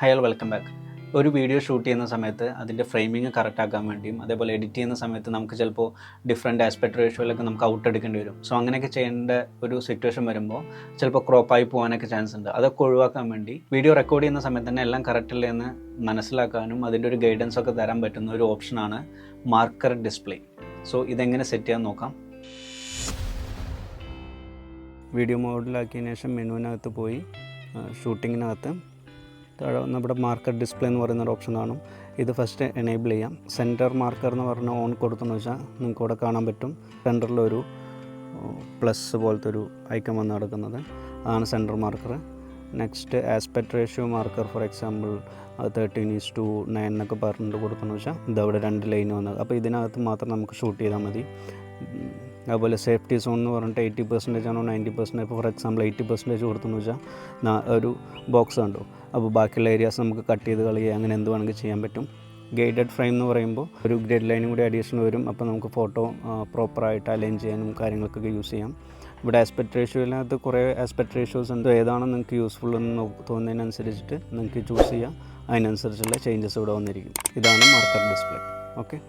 Hail welcome back ഒരു video shoot ചെയ്യുന്ന സമയത്ത് അതിന്റെ ഫ്രെയിമിങ് കറക്റ്റ് ആക്കാൻ വേണ്ടിയും അതേപോലെ എഡിറ്റ് ചെയ്യുന്ന സമയത്ത് നമുക്ക് ചിലപ്പോൾ ഡിഫറെന്റ് ആസ്പെക്ട് റേഷ്യോയിലൊക്കെ നമുക്ക് ഔട്ട് എടുക്കേണ്ടി വരും. സോ അങ്ങനെയൊക്കെ ചെയ്യേണ്ട ഒരു സിറ്റുവേഷൻ വരുമ്പോൾ ചിലപ്പോൾ ക്രോപ്പായി പോകാനൊക്കെ ചാൻസ് ഉണ്ട്. അതൊക്കെ ഒഴിവാക്കാൻ വേണ്ടി വീഡിയോ റെക്കോർഡ് ചെയ്യുന്ന സമയത്ത് തന്നെ എല്ലാം കറക്റ്റ് അല്ലേ എന്ന് മനസ്സിലാക്കാനും അതിന്റെ ഒരു ഗൈഡൻസ് ഒക്കെ തരാൻ പറ്റുന്ന ഒരു ഓപ്ഷനാണ് മാർക്കർ ഡിസ്പ്ലേ സോ ഇതെങ്ങനെ സെറ്റ് ചെയ്യാൻ നോക്കാം. വീഡിയോ മോഡിലാക്കിയതിന് ശേഷം മെനുവിനകത്ത് പോയി ഷൂട്ടിങ്ങിനകത്ത് താഴെ നമ്മുടെ മാർക്കർ ഡിസ്പ്ലേ എന്ന് പറയുന്ന ഒരു ഓപ്ഷൻ കാണും. ഇത് ഫസ്റ്റ് എനേബിൾ ചെയ്യാം. സെന്റർ മാർക്കർ എന്ന് പറഞ്ഞ ഓൺ കൊടുത്തെന്ന് വെച്ചാൽ നിങ്ങൾക്ക് ഇവിടെ കാണാൻ പറ്റും. സെന്ററിലൊരു പ്ലസ് പോലത്തെ ഒരു ഐക്കൺ വന്ന് നടക്കുന്നത്. അതാണ് centre marker next aspect ratio marker for example thirteen is to nine എന്നൊക്കെ പറഞ്ഞിട്ട് കൊടുക്കുന്നു വെച്ചാൽ ഇതവിടെ രണ്ട് ലൈൻ വന്നത് അപ്പോൾ ഇതിനകത്ത് മാത്രം നമുക്ക് ഷൂട്ട് ചെയ്താൽ മതി. അതുപോലെ സേഫ്റ്റി സോൺ എന്ന് പറഞ്ഞിട്ട് എയ്റ്റി പെർസെന്റേജ് ആണോ നയന്റി പെർസെന്റേജ് ഇപ്പോൾ ഫോർ എക്സാമ്പിൾ എയ്റ്റി പെർസെന്റേജ് കൊടുത്തെന്ന് വെച്ചാൽ ഒരു ബോക്സ് കണ്ടു. അപ്പോൾ ബാക്കിയുള്ള ഏരിയാസ് നമുക്ക് കട്ട് ചെയ്ത് കളയുക അങ്ങനെ എന്ത് വേണമെങ്കിൽ ചെയ്യാൻ പറ്റും. ഗൈഡഡ് ഫ്രെയിം എന്ന് പറയുമ്പോൾ ഒരു ഗ്രിഡ് ലൈനും കൂടി അഡീഷണൽ വരും. അപ്പോൾ നമുക്ക് ഫോട്ടോ പ്രോപ്പറായിട്ട് അലൈൻ ചെയ്യാനും കാര്യങ്ങൾക്കൊക്കെ യൂസ് ചെയ്യാം. ഇവിടെ ആസ്പെക്ട് റേഷ്യോയിനകത്ത് കുറേ ആസ്പെക്ട് റേഷ്യോസ് ഉണ്ട്. ഏതാണ് നിങ്ങൾക്ക് യൂസ്ഫുൾ എന്ന് തോന്നുന്നതിനനുസരിച്ചിട്ട് നിങ്ങൾക്ക് ചൂസ് ചെയ്യാം. അതിനനുസരിച്ചുള്ള ചേഞ്ചസ് ഇവിടെ വന്നിരിക്കും. ഇതാണ് മാർക്കറ്റ് ഡിസ്പ്ലേ ഓക്കെ